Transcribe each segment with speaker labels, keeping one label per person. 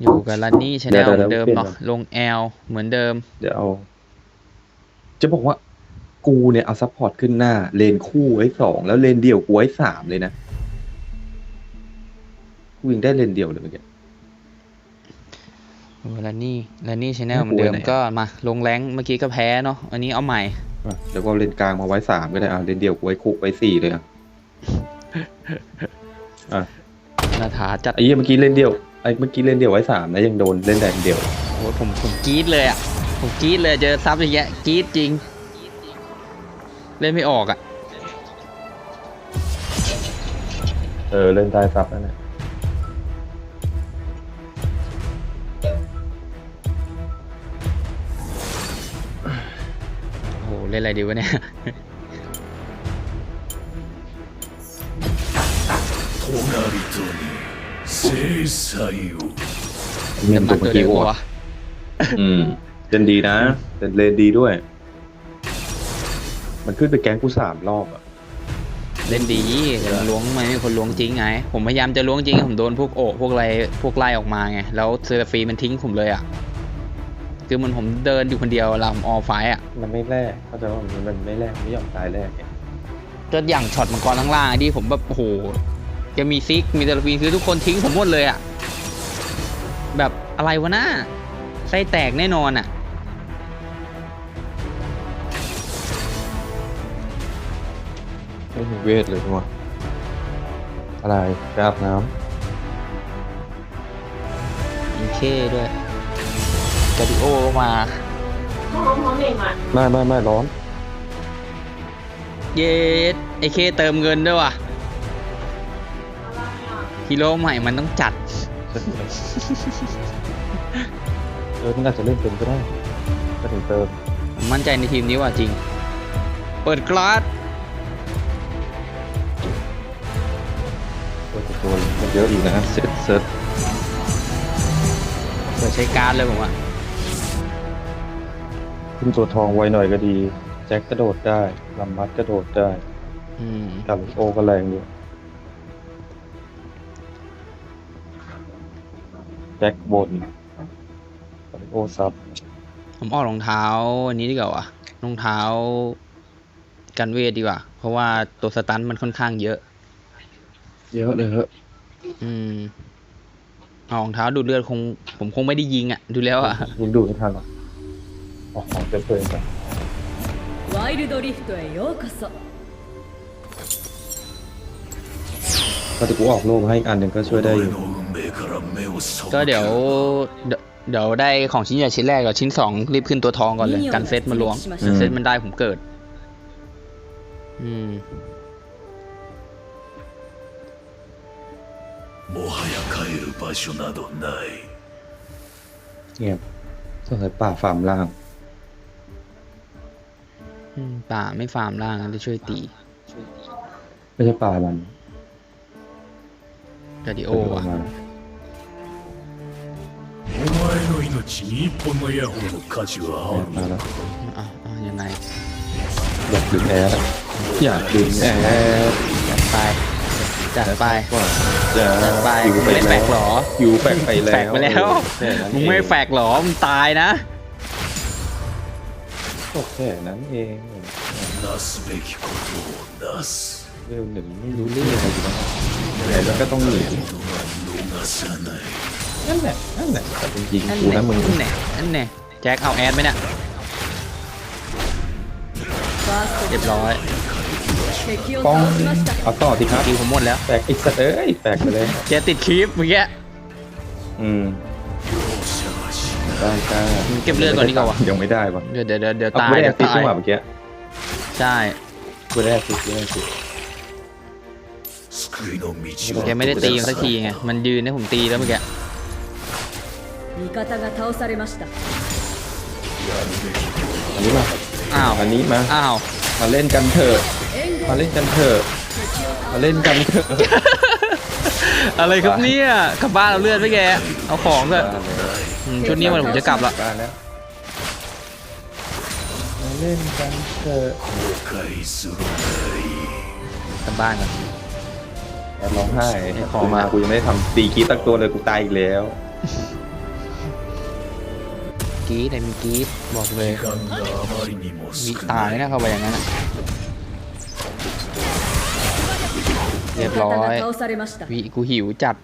Speaker 1: อยู่กับลันนี่ชาแนล
Speaker 2: เดี๋ยว
Speaker 1: เหมือนเดิม
Speaker 2: เดี๋ยว
Speaker 1: เนาะ
Speaker 2: เปลี่ยน
Speaker 1: ลงแอลเหมือนเดิม
Speaker 2: เดี๋ยวเอาจะบอกว่ากูเนี่ยเอาซัพพอร์ตขึ้นหน้า เลนคู่ไว้สองแล้วเลนเดี่ยวกูไว้สามเลยนะกูยังได้เลนเดี่ยวเลยเมื่อกี้
Speaker 1: ลันนี่ลันนี่ชาแนล
Speaker 2: ไม่
Speaker 1: เหมือนเดิม
Speaker 2: กลัวไหน
Speaker 1: ก็มาลงแรงค์เมื่อกี้ก็แพ้เนาะอันนี้เอาใหม่
Speaker 2: อะแล้วก็เลนกลางมาไว้สามก็ได้อะเลนเดี่ยวกูไว้คุกไว้สี่เลยอะอะ
Speaker 1: นาถาจัด
Speaker 2: ไอ้เหี้ยเมื่อกี้เลนเดี่ยวไอ้เมื่อกี้เลนเดี่ยวไว้สามนะยังโดนเล่นแดงเดี่ยว
Speaker 1: โอ้ยผมผมกรี๊ดเลยอ่ะ ผมกรี๊ดเลยเจอซับอย่างเงี้ยกรี๊ดจริง เล่นไม่ออกอ่ะ
Speaker 2: เออเล่นได้ซับนั่นแหละ
Speaker 1: โอ้โห เล่นอะไรดีวะเนี่ย
Speaker 3: 隣とに 制裁を
Speaker 2: เมียนตัว
Speaker 1: ตั
Speaker 2: เมื่
Speaker 1: ว
Speaker 2: อ
Speaker 1: เดี
Speaker 2: กี้
Speaker 1: ยว
Speaker 2: วัว
Speaker 1: วะ
Speaker 2: อืมเล่นดีนะแต่เลนดีด้วย มันขึ้นไปแก๊งกูสามรอบอ่ะ
Speaker 1: เล่นดีแต่มันล้วงมันไม่มีคนล้วงจริงไง ผมพยายามจะล้วงจริง ผมโดนพวกโอะพวกอะไร พวกไล่ออกมาไง แล้วเซอร์ฟีมันทิ้งผมเลยอ่ะ คือมันผมเดินอยู่คนเดียวลำออไฟอ่ะ
Speaker 2: มันไม่แลกเข้าใจว่ามันมันไม่แลกไม่ยอมตายแลกไง
Speaker 1: ก็อย่างช็อตมังกรข้างล่างที่ผมแบบโอ้โห จะมีซิกมีเซอร์ฟีคือทุกคนทิ้งผมหมดเลยอะแบบอะไรวะน่าไส้แตกแน่นอนอะ
Speaker 2: ไม่มีเวทเลยว่ะอะไรกราบน้
Speaker 1: มีเคด้วยกาดิโอมา
Speaker 4: ห้องห้องเองอะำ
Speaker 2: ไม่ไม่ไม่ร้อน
Speaker 1: เยสไอเคเติมเงินด้วยว่ะ
Speaker 4: อะไรอะ
Speaker 1: ฮีโร่ใหม่มันต้องจัด
Speaker 2: เออมันอาจจะเล่นเป็นก็ได้ก็ถึงเติม
Speaker 1: ผมมั่นใจในทีมนี้ว่ะจริง เปิดกลาส
Speaker 2: ตัวตัวตัวมันเยอะอีกนะเซตเซต
Speaker 1: เปิดใช้การดเลยผมอะ
Speaker 2: ขึ้นตัวทองไวหน่อยก็ดี แจ็คกระโดดได้ลำมัดกระโดดได้
Speaker 1: อืม
Speaker 2: กาลิโอก็แรงอยู่ จ็คบนกาลิโอซับ
Speaker 1: ผมออกรองเท้าอันนี้ดีกว่าวะรองเท้า กันเวทดีกว่า เพราะว่าตัวสตันมันค่อนข้างเยอะ
Speaker 2: เยอะเลยเหอะ
Speaker 1: อืมเอารองเท้าดูดเลือดคง ผมคงไม่ได้ยิงอ่ะ ดูแล้วอ่ะ
Speaker 2: ยิงดูไม่ทันหรอกออกของเต็มเต็มไป
Speaker 5: ワイルドリフトへようこそ
Speaker 2: ก็จะกูออกโลกมาให้อีกอันหนึ่งก็ช่วยได้อ
Speaker 3: 俺
Speaker 2: ยู่
Speaker 3: の運命から目を背
Speaker 1: ก็เดี๋ยวเดี๋ยวเดี๋ยวได้ของชิ้นใหญ่ชิ้นแรกกับชิ้นสองรีบขึ้นตัวทองก่อนเลย กันเซตมาล้วงกันเซตมันได้ผมเกิด อืม
Speaker 3: もはや帰る場所などない
Speaker 2: เงียบสงสัยป่าฟาร์มล่าง
Speaker 1: อืมป่าไม่ฟาร์มล่างจะช่วยตี
Speaker 2: ไม่ใช่ป่ามัน
Speaker 1: กาดิโอ
Speaker 2: โอ้
Speaker 1: อ่ะ
Speaker 2: มา
Speaker 3: お 前の命に一本のヤホーの価値は
Speaker 2: แอ
Speaker 3: あ
Speaker 2: ดมา
Speaker 3: る
Speaker 2: แล้ว
Speaker 1: อ่ะอ่ะยังไง
Speaker 2: อยากดึงแอดอะอยากดึงแอด
Speaker 1: จัดไป จัดไป
Speaker 2: ว่าจะ
Speaker 1: จัดไป
Speaker 2: อยู่
Speaker 1: มึง
Speaker 2: ไป
Speaker 1: ไม่แฟ
Speaker 2: แล้
Speaker 1: ก
Speaker 2: ว
Speaker 1: หรอ
Speaker 2: อยู่แฟกไปแล้ว
Speaker 1: แฟกไปแล้ว
Speaker 2: แค่นั้น
Speaker 1: มึงไม่
Speaker 2: เอง
Speaker 1: แฟกหรอ มึงตายนะ
Speaker 2: ก็แค่นั้นเอง
Speaker 3: なすべきことをなす
Speaker 2: เรื่องหนึ่งไม่รู้เรื่องอะไรอยู่แล้วแต่แล้วก็ต้องหนี
Speaker 3: 人は逃さない
Speaker 2: นั่นแหละนั่นแหละจริงๆกูนะมึง
Speaker 1: นั่นแหละนั่นแหละแจ็คเอาแอดไหมเนี่ยเรียบร้อย
Speaker 2: ป้องเอาต่อทีครับ
Speaker 1: ผมหมดแล้ว
Speaker 2: แตกอีกสักเอ้ยแตกไปเลย
Speaker 1: แจติดคลิปเมื่อกี้
Speaker 2: อืมได้ได้
Speaker 1: เก็บเลือดก่อนดีกว่า
Speaker 2: ยังไม่ได้ป่ะ
Speaker 1: เดี๋ยวเดี๋ยวเดี๋ยวตายเดี๋ยวตาย
Speaker 2: เมื่อกี้
Speaker 1: ใช่
Speaker 2: กูได้สิกูได้สิ
Speaker 1: โอไม่ได้ตีสักทีไงมันยืนให้ผมตีแล้วเมื่อกี้
Speaker 5: 味方が倒されました
Speaker 2: อันนี้มา
Speaker 1: อ้าว
Speaker 2: อันนี้มา
Speaker 1: อ้าว
Speaker 2: มาเล่นกันเถอะมาเล่นกันเถอะมาเล่นกันเถอะ
Speaker 1: อะไรครับเนี่ยกลับบ้านเอาเลือดไปแก เอาของเถอะอืมชุดนี้มันผมจะกลับละ
Speaker 2: บ้านแล้วมาเล่นกันเถอะ
Speaker 3: 後悔するがいい
Speaker 1: กลับบ้านก่อน
Speaker 2: อ แอดร้องไห้
Speaker 1: ไอ้ข
Speaker 2: ข
Speaker 1: อ
Speaker 2: อง มากูยังไม่ได้ทำตีกีตักตัวเลยกูตายอีกแล้ว
Speaker 1: กีดไอ้มีกีดบอกเลยมีตา
Speaker 3: ย
Speaker 1: นะเขาไปอย่างนั้นเรียบร้อยวีกูหิวจัด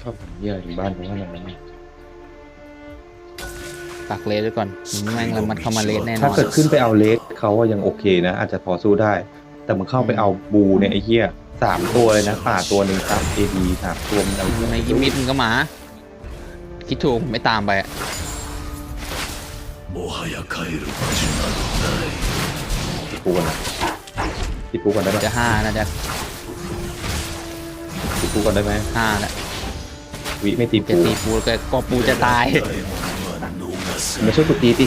Speaker 2: ชอบเยอยอยู่บ้านเพราะว่าอย่างนี้
Speaker 1: ปักเลสไวยก่อนแม่งละมัดเข้ามาเลสแน่นอนถ้า
Speaker 2: เกิดขึ้นไปเอาเลสเขาว่ายังโอเคนะ อาจจะพอสู้ได้ แต่มันเข้าไปเอาบูเนี่ยไอ้เหี้ยสามตัวเลยนะป่าตัวหนึ่งสามเอดีสามตัวมเอา
Speaker 1: ในอิมิทมันก็มา คิดถูกไม่ตามไปอะ
Speaker 3: もはや帰る場所などない
Speaker 2: ติดปูกันนะติดปูกันได้ไหม
Speaker 1: จะห้านะจะ
Speaker 2: ติดปูกันได้ไหม
Speaker 1: ห้าแหละ
Speaker 2: วิไม่ตี
Speaker 1: จะ
Speaker 2: ปู
Speaker 1: ตีปูก็ก็ปูจะตาย
Speaker 3: 大門は逃す
Speaker 2: ไม่ช่วยกูตีติ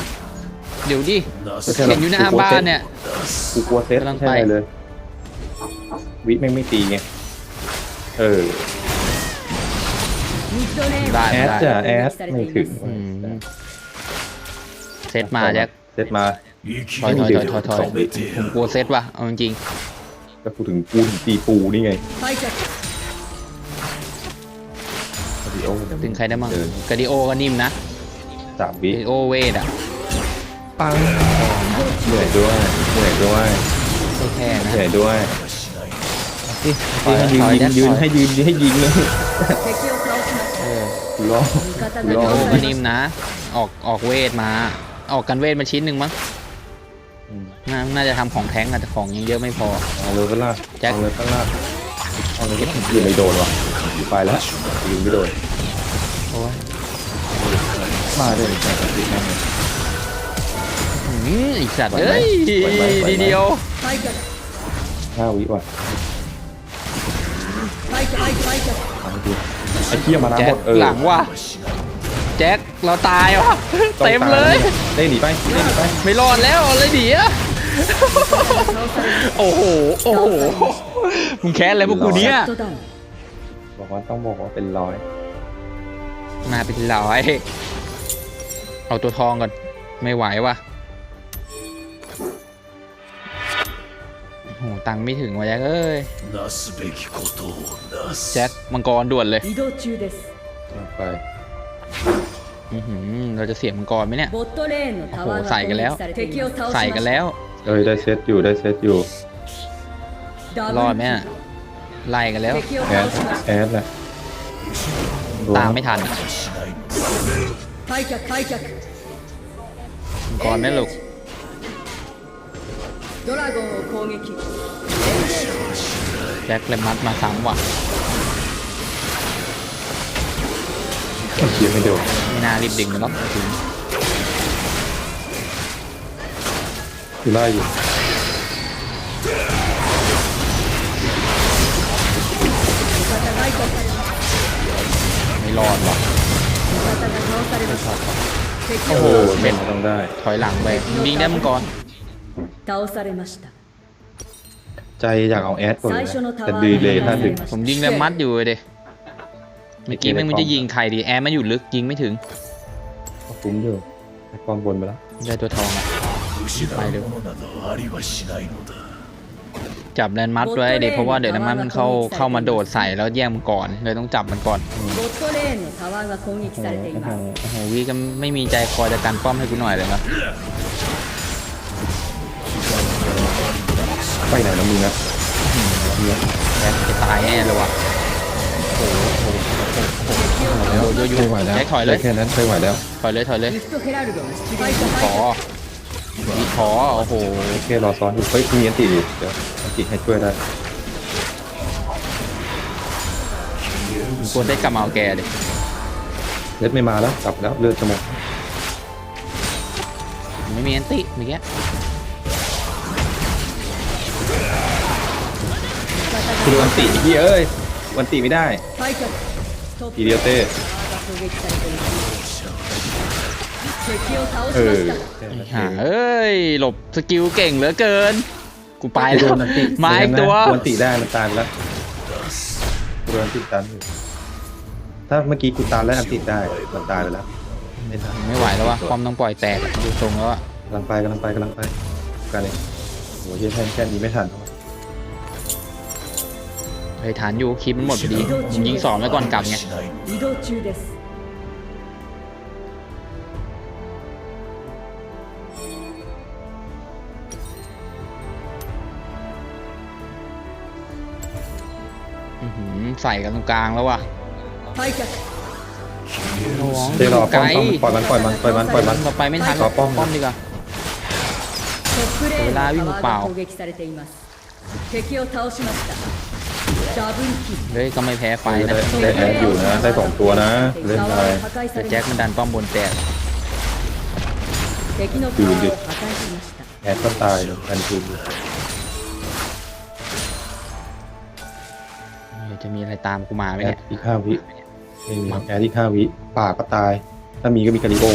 Speaker 1: เดี๋ยวดิ
Speaker 3: な
Speaker 2: ก็
Speaker 3: す
Speaker 2: ใช่หร
Speaker 1: เห็นอยู่หน้าบ้านเนี่ย
Speaker 2: กูกลัวเซต
Speaker 1: กำลัง
Speaker 2: ใช่
Speaker 1: ไป
Speaker 2: เลย วิแม่งไม่ตีไงเออ
Speaker 5: ミッドレーン
Speaker 1: ได้
Speaker 2: แอ
Speaker 1: ไม่
Speaker 2: ด
Speaker 1: ได้
Speaker 2: จะแอดไม่ถึง
Speaker 1: อืม เซตมาแจ็ค
Speaker 2: เซตมา
Speaker 1: ถอยถอยถอยถอยผมกลัวเซตวะเอาจริง
Speaker 2: ก็พูดถึงปูนตีปูนี่ไงกาดิโอ
Speaker 1: ถึงใครได้มั่งกาดิโอก็นิ่มนะ
Speaker 2: สามวิ
Speaker 1: กาดิโอเวดอะ
Speaker 2: ปังเหนื่อยด้วยเหนื่อยด้วย
Speaker 1: แค่นะ
Speaker 2: เหนื่อยด้วยยืนยืนให้ยืนให้ยิงเลย
Speaker 1: รอ
Speaker 2: รอ
Speaker 1: ก็นิ่มนะ ออกออกเวทมา ออกกันเวทมาชิ้นหนึ่งมั้งน่าจะทำของแทงอะแต่ของยังเยอะไม่พอ
Speaker 2: เอาเลยก็ล่า
Speaker 1: แจ็ค
Speaker 2: เอาเลยก็ล่าเอาเลยก็ยิงไม่โดนวะยืะไปแล้วยิงไม่โดน
Speaker 1: โอ้ย
Speaker 2: มาได้เลยแต่ติดแน่เลย
Speaker 1: อืมไอีกสัตว์
Speaker 2: ไหวไหม
Speaker 1: เอ้ย
Speaker 2: ไหวไหมไหวไหม
Speaker 1: ดีเดียว
Speaker 2: ห้าวิว่ะ
Speaker 5: ไปกันไปกันไป
Speaker 2: กันทำดีไอ้เหี้ยมานะ
Speaker 1: แจ็
Speaker 2: หม
Speaker 1: ค
Speaker 2: ดเออ
Speaker 1: หลังว่ะ แจ็คเราตายวะเต็มเลย
Speaker 2: เล่หนีไปเล่หนีไป
Speaker 1: ไม่รอดแล้วเลยรดีอะโอ้โหโอ้โหมึงแค้นอะไรพวกกูเนี่ย
Speaker 2: บอกว่าต้องบอกว่าเป็นร้อย
Speaker 1: มาเป็นร้อยเอาตัวทองก่อนไม่ไหวว่ะโอ้ตังไม่ถึงวะแจ็คเอ้ยแจ็คมังกรด่วนเลย
Speaker 2: ไป
Speaker 1: เราจะเสียมังกรไหมเนี่ย
Speaker 5: โอ้โห
Speaker 1: ใส่กันแล้ว ใส่กันแล้ว
Speaker 2: เอ้ยได้เซตอยู่ได้เซตอยู่
Speaker 1: รอดไหมไล่กันแล้ว
Speaker 2: แอดแอดแหละ
Speaker 1: ตามไม่ทันมังกรไหมลูกแจ็คเลมัสมาสามว่ะ
Speaker 2: เขียนไม่โดน
Speaker 1: ไม่น่ารีบดึงมันหรอก
Speaker 2: อยู่ไล่อยู่
Speaker 1: ไม่รอดหรอก
Speaker 2: โอ้โหเม็นต้องได้
Speaker 1: ถอยหลังไปยิงได้มังก่
Speaker 5: อน
Speaker 2: ใจอยากเอาแอดก่อนแต่ดีเลยถ้า
Speaker 5: ดึ
Speaker 2: ง
Speaker 1: ผมยิงได้มัดอยู่เลย เมื่อกี้ม่มึงจะยิงใครดีแอร์มันอยู่ลึกยิงไม่ถึง
Speaker 2: คุ้มอยู่ไอ้ปอมบนไปแล้ว
Speaker 1: ได้ตัวทอง
Speaker 3: ไปเร็ว
Speaker 1: จับแลนด์มัด้วยเดี๋ยวเพราะว่าเดี๋ยวแลนด์มัมันเข้าเข้ามาโดดใส่แล้วแย่งมันก่อนเลยต้องจับมันก่อนโอ้โหวีก็ไม่มีใจคอจะการป้อมให้กูหน่อยเลยนะ
Speaker 2: ไปไหนแล้วมึงนะเนี่ย
Speaker 1: จะตายแน่เลยว่ะโอ้โห แล้ว
Speaker 2: ไปไหวแล้ว
Speaker 1: แค่
Speaker 2: นั้นไปไหวแล้ว
Speaker 1: ถอยเลยถอยเลยขอมีขอโอ้โห
Speaker 2: โอเครอซ้อนอยู่เฮ้ยมีอันติอเดี๋ยวอันติให้ช่วยได้
Speaker 1: ควรได้กลับมาเอาแกดิ
Speaker 2: เลืดไม่มาแล้วกลับแล้วเลือดจะหม
Speaker 1: ไม่มีอันติเมื่อกี้
Speaker 2: คือวันติพี่เอ้ยวันติไม่ได้
Speaker 5: ファイトトップ
Speaker 2: ทีเดียวเต้
Speaker 5: タワーが攻撃されています敵を倒
Speaker 2: เอ
Speaker 5: し
Speaker 2: อ
Speaker 5: ました
Speaker 1: หาเอ้ย หลบสกิลเก่งเหลือเกิน กูไปแล้ว
Speaker 2: โดนอันติ
Speaker 1: มาอีกตัว
Speaker 2: โดนอันติได้มันตายไปแล้วโดนอันติตันอยู่ถ้าเมื่อกี้กูตายแล้วอันติได้มันตายไปแล้วไม่ทัน
Speaker 1: ไม่ไหวแล้ววะความต้องปล่อยแตกอะดูทรงแล้วอะ
Speaker 2: กำลังไปกำลังไปกำลังไปกันเลยโหเฮียแค่แค่นี้ไม่ทัน
Speaker 1: เฮ้ยฐานอยู่คลิปมันหมดพอดีผมยิงสองแล้วก่อนกลับไงใส่กันตรงกลางแล้วว่ะ
Speaker 2: เดี๋ยวรอป้อมปล่อยมันปล่อยมันปล่อยมันปล่อยมัน
Speaker 1: ต่อไปไม่ทัน
Speaker 2: รอป้อม
Speaker 1: ป้อมดีกว่า
Speaker 5: เวลาวิ่งเปล่า
Speaker 1: เลยก็ไม่แพ้ไฟนะ
Speaker 2: ได้แอดอยู่นะ ได้สองตัวนะ เล่นได้
Speaker 1: แต่แจ็คมันดันป้อมบนแตก
Speaker 5: คืนดิ
Speaker 2: แอดก็ตายแอั
Speaker 1: นคืนจะมีอะไรตามกูมาไหมเนี่ย
Speaker 2: อีกห้าวิ แอดอีกห้าวิ ป่าก็ตาย ถ้ามีก็มีคาริโอ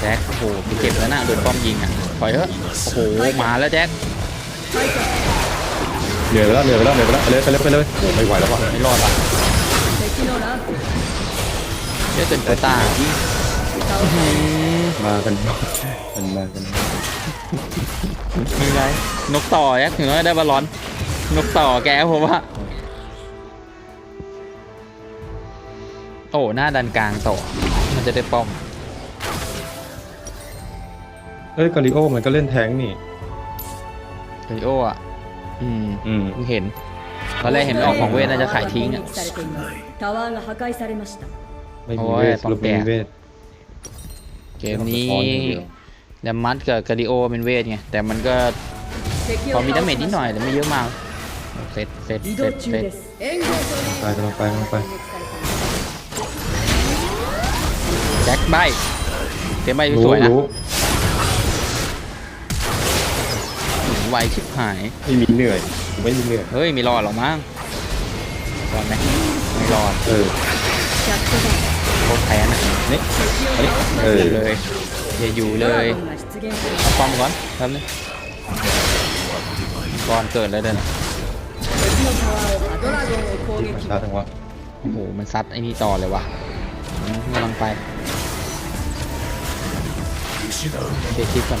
Speaker 1: แจ็คโอ้โหเจ็บแล้วนะโดนป้อมยิงอะถอยเถอะโอ้โหมาแล้วแจ็ค
Speaker 2: เหนื่อยไปแล้วเหนื่อยไปแล้วเหนื่อยไปแล้วไปเลยไปเลยไปเลยไม่ไหวแล้วว่ะ
Speaker 1: ไม่รอดละเยอะเกินโต้า
Speaker 2: มากันมันมากัน
Speaker 1: ยังไรนกต่อแจ็คถึงน้อได้บอลลอนนกต่อแกผมว่าโอ้หน้าดันกลางต่อมันจะได้ป้อม
Speaker 2: เอ้ยกาลิโอมันก็เล่นแทงค์นี่
Speaker 1: เดริโออ่ะ อืม
Speaker 2: อืม
Speaker 1: เพิ่งเห็น ตอนแรกเห็นมันออกของเวทน่าจะขายทิ้งอ่ะ
Speaker 5: 攻撃されていますタワーが破壊されました
Speaker 2: ไม่มี
Speaker 1: โอ้ย
Speaker 2: เวท
Speaker 1: ป้อม
Speaker 2: ลบไม่มี
Speaker 1: แตก
Speaker 2: เวท
Speaker 1: เกมนี้
Speaker 2: สะท้ออย่างเดียว
Speaker 1: แดมมัดกับกาดิโอเป็นเวทไง แต่มันก็
Speaker 5: 敵
Speaker 1: พ
Speaker 5: を
Speaker 1: อมี
Speaker 5: 倒
Speaker 1: ดาเมจ
Speaker 5: し
Speaker 1: นิดห
Speaker 5: ま
Speaker 1: น่อย
Speaker 5: し
Speaker 1: แต่ไม่เยอะมากเซตเซต
Speaker 5: た移
Speaker 1: เซ
Speaker 5: 動
Speaker 1: ต
Speaker 5: 中
Speaker 1: เซต
Speaker 5: です援護を
Speaker 2: ไปกำลังไปกำลังไป
Speaker 1: แจ็คใบเต็มใบ
Speaker 2: รู้
Speaker 1: สวยๆนะ
Speaker 2: รู้
Speaker 1: ไวชิบหาย
Speaker 2: ไม่มีเหนื่อยไม่มีเหนื่อย
Speaker 1: เฮ้ยไม่รอดหรอมั้งรอดไหมไม่รอด
Speaker 2: เออ
Speaker 1: โคตรแพ้นะ
Speaker 2: นี่นี่เออ
Speaker 1: เลยอย่าอยู่เลยเอาป้อมก่อนครับนี่ก่อนเกิดเลยเดิน
Speaker 2: ซัดทั้งวะ
Speaker 1: โอ้โหมันซัดไอ้นี่ต่อเลยวะกำลังไปเด็
Speaker 2: กคิ
Speaker 1: ดก่อ
Speaker 2: น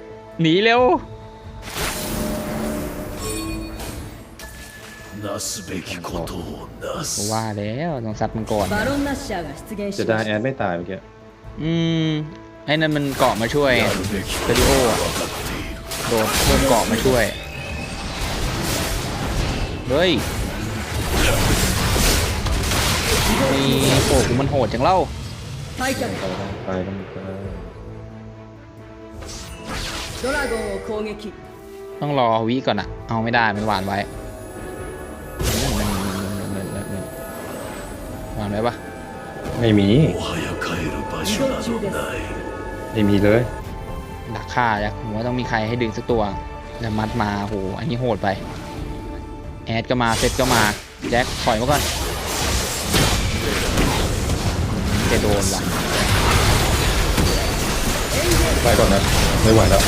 Speaker 2: หนี
Speaker 1: เร็ว
Speaker 3: なすべきことをな
Speaker 1: กู
Speaker 3: す
Speaker 1: ว่าแล้วต้องซัดมันก่อน
Speaker 5: バロンナッシャーが出現し
Speaker 2: จะ
Speaker 5: ま
Speaker 2: ได้
Speaker 5: し
Speaker 2: แอดไม่ตายเมื่อกี้
Speaker 1: อืม ไอ้นั่นมันเกาะมาช่วย
Speaker 3: やるべきこ
Speaker 1: สตูดิโออะ
Speaker 3: とは分かっている
Speaker 1: โดนเพิ่มเกาะมาช่วย เฮ้ยมีโอ้กูมันโหดจังเล่า
Speaker 5: た退却
Speaker 2: ไปต้องไปต้องไป
Speaker 5: ドラゴンを攻撃
Speaker 1: ต้องรอวิก่อนอะเอาไม่ได้มันหวานไว้หวานไว้ปะ
Speaker 2: ไม่มี
Speaker 3: もはや帰る場所などない
Speaker 2: ไม่มีเลย
Speaker 1: ดักฆ่าจ้ะผมว่าต้องมีใครให้ดึงสักตัวแล้วมัดมาโหอันนี้โหดไป แอดก็มาเซตก็มา แจ็คถอยมาก่อนแกโดนว่ะ
Speaker 2: ไปก่อนนะ ไม่ไหวแล้ว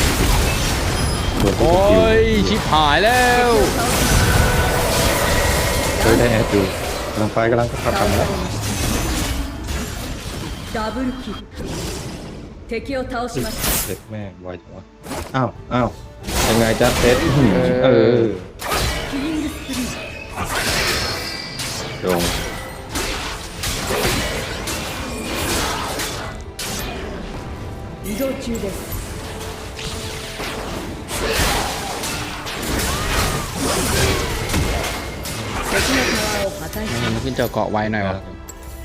Speaker 2: โดนทุก
Speaker 1: โอ้
Speaker 2: สกิล
Speaker 1: ย ชิบหายแล้ว
Speaker 2: เฮ้ยได้แอดอยู่กำลังไปกำลังขับ
Speaker 5: 倒
Speaker 2: กลับ
Speaker 5: さ
Speaker 2: มา
Speaker 5: れ
Speaker 2: แล้ว
Speaker 5: ましたダブルキル敵を倒しました
Speaker 2: เซ็ตแม่งไวจังวะอ้าวอ้าวยังไงจ๊ะเซ็ตอื้อหือเออ
Speaker 5: キリングスプリー
Speaker 2: โดน
Speaker 5: 移動中です敵のタワーを破壊し
Speaker 1: แม่งมันขึ้นเจอเกาะไวหน่อยวะ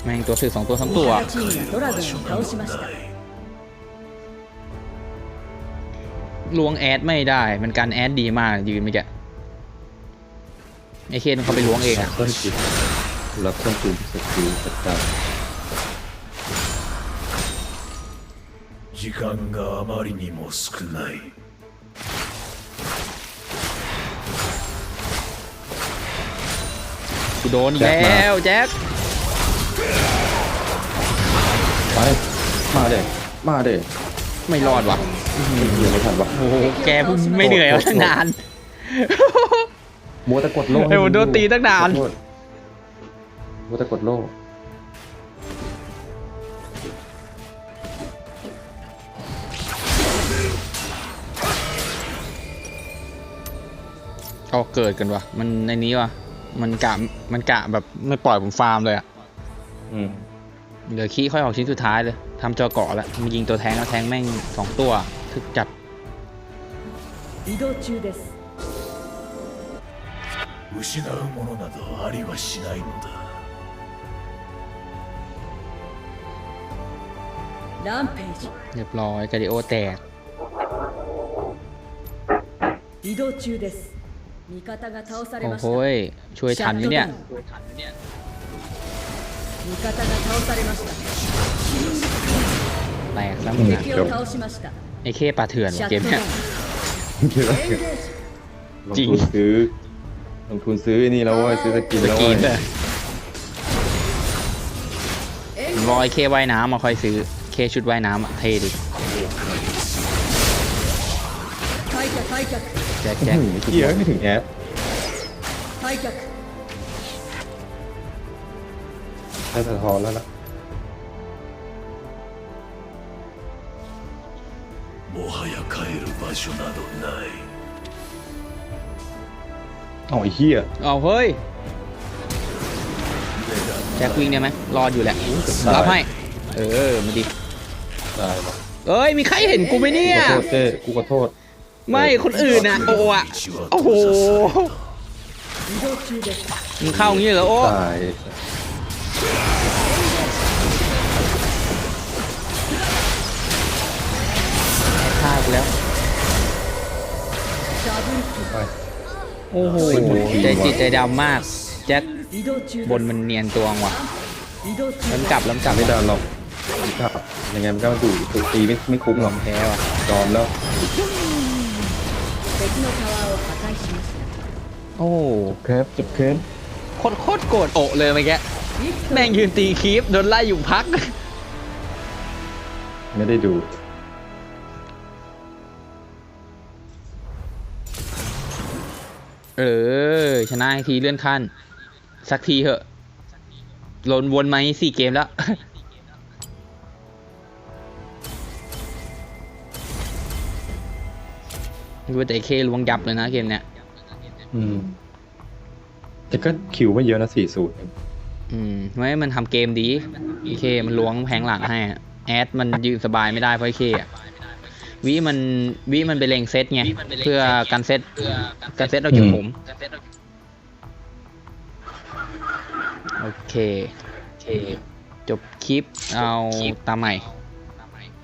Speaker 1: แม่งตัวสื่อสองตัวสามตัว
Speaker 5: チームがドラゴンを倒しました
Speaker 1: ลวงแอดไม่ได้ มันการแอดดีมากยืนเมื่อกี้ไอเคนเขาไปล้วงเองอะ
Speaker 2: ต้นจิตรับต้นจิตสกิลจัดการ
Speaker 3: 時間があまりにも少ないกู
Speaker 1: โดนแล้วแจ็ค
Speaker 2: ไปมาเด็มาเด็
Speaker 1: ไม่รอดวะ
Speaker 2: เหนื่อยไม่ทันวะ
Speaker 1: โอ้แกไม่เหนื่อยตั้งนาน
Speaker 2: โมตะกดโล่
Speaker 1: ไอ้ผมโดนตีตั้งนาน
Speaker 2: โมตะกดโล่
Speaker 1: เอาเกิดกันวะมันในนี้วะมันกะมันกะแบบไม่ปล่อยผมฟาร์มเลยอะ
Speaker 2: อืม
Speaker 1: เหลือขี้ค่อยออกชิ้นสุดท้ายเลยทำจอเกาะแล้วมันยิงตัวแทงแล้วแทงแม่งสองตัวทึกจัด
Speaker 5: 移動中です
Speaker 3: 失うものなどありはしないのだ
Speaker 5: ランページ
Speaker 1: เรียบร้อยกาดิโอแตก
Speaker 5: 移動中です味方が倒され
Speaker 1: โอ้
Speaker 5: まし
Speaker 1: โห
Speaker 5: た
Speaker 1: ยช่วยทันไหมเนี่ย
Speaker 5: 味方が倒されました
Speaker 1: แตกซะมึงอะ
Speaker 5: 敵を倒しました
Speaker 1: ไอ้เคปลาเถื่อน
Speaker 5: シャ
Speaker 1: ว่ะ
Speaker 5: ッ
Speaker 1: เก
Speaker 5: ト
Speaker 1: ม
Speaker 5: ダウ
Speaker 1: เนี้ย
Speaker 5: ン
Speaker 2: คิดว่า
Speaker 5: エンゲージ
Speaker 2: ลง
Speaker 1: จริง
Speaker 2: ทุนซื้อ ลงทุนซื้อไอ้นี่แล้วเว้ยซื้อสกิน
Speaker 1: ส
Speaker 2: แล้ว
Speaker 1: กี
Speaker 2: เว้
Speaker 1: น
Speaker 2: ย
Speaker 1: เลย
Speaker 5: エン
Speaker 1: ผมรอไอ้เคว่ายน้ำมาค่อยซื้อเคชุดว่ายน้ำอะเท่ดิ
Speaker 5: 開脚開脚
Speaker 1: แ จ็คแจ็ค
Speaker 2: อื้อหือเหี้ยไม่ถึงแอด
Speaker 5: 開脚
Speaker 2: ได้สะท้อนแล้วล่ะ
Speaker 3: もはや帰る場所などない
Speaker 2: เอาไอ้เหี้ย
Speaker 1: เอาเฮ้ยแจ็ควิ่งได้ไหมรอดอยู่แหละรับให้ เออมาดิ
Speaker 2: ได้ปะ
Speaker 1: เอ้ยมีใครเห็นกูไหมเนี่ย
Speaker 2: กูขอโทษเจ้กูขอโทษ
Speaker 1: ไม่คนอื่นนะโอ้อะโอ้โหมึงเข้าอย่างนี้เหรอโอ้
Speaker 2: ตาา
Speaker 1: ไแล้วโอ้โหใจจิตใจดำมากแจ็คบนมันเนียนตัวว่ะล้
Speaker 5: ม
Speaker 1: กลับล้มกลับ
Speaker 2: ไม่โดนหรอกครับยังไงมันก็ดูถูกตีไม่ไม่คุ้มหรอก
Speaker 1: แพ้ว่ะ
Speaker 2: ยอมแล้ว
Speaker 5: のタワーを破壊しました
Speaker 1: โอ้
Speaker 2: ครับจบเคิน
Speaker 1: โคตรโคตรโกรธโอะเลยเมื่อกี้แม่งยืนตีคีฟโดนไล่อยู่พัก
Speaker 2: ไม่ได้ดู
Speaker 1: เออ ชนะอีกทีเลื่อนขั้น สักทีเหอะลนวนมาสี่เกมแล้ว ดูว่าแต่เคลวงยับเลยนะเกมเนี้ย
Speaker 2: อืม แต่ก็คิวไม่เยอะนะสี่สูตร
Speaker 1: อืมไม่มันทำเกมดีไอเคมันล้วงแผงหลังให้อะแอดมันยืนสบายไม่ได้เพราะไอเคอะวิมันวิมันไปเลงเซตไงเพื่อการเซตการเซตเราจากผมโอเค จบคลิปเอาตามใหม่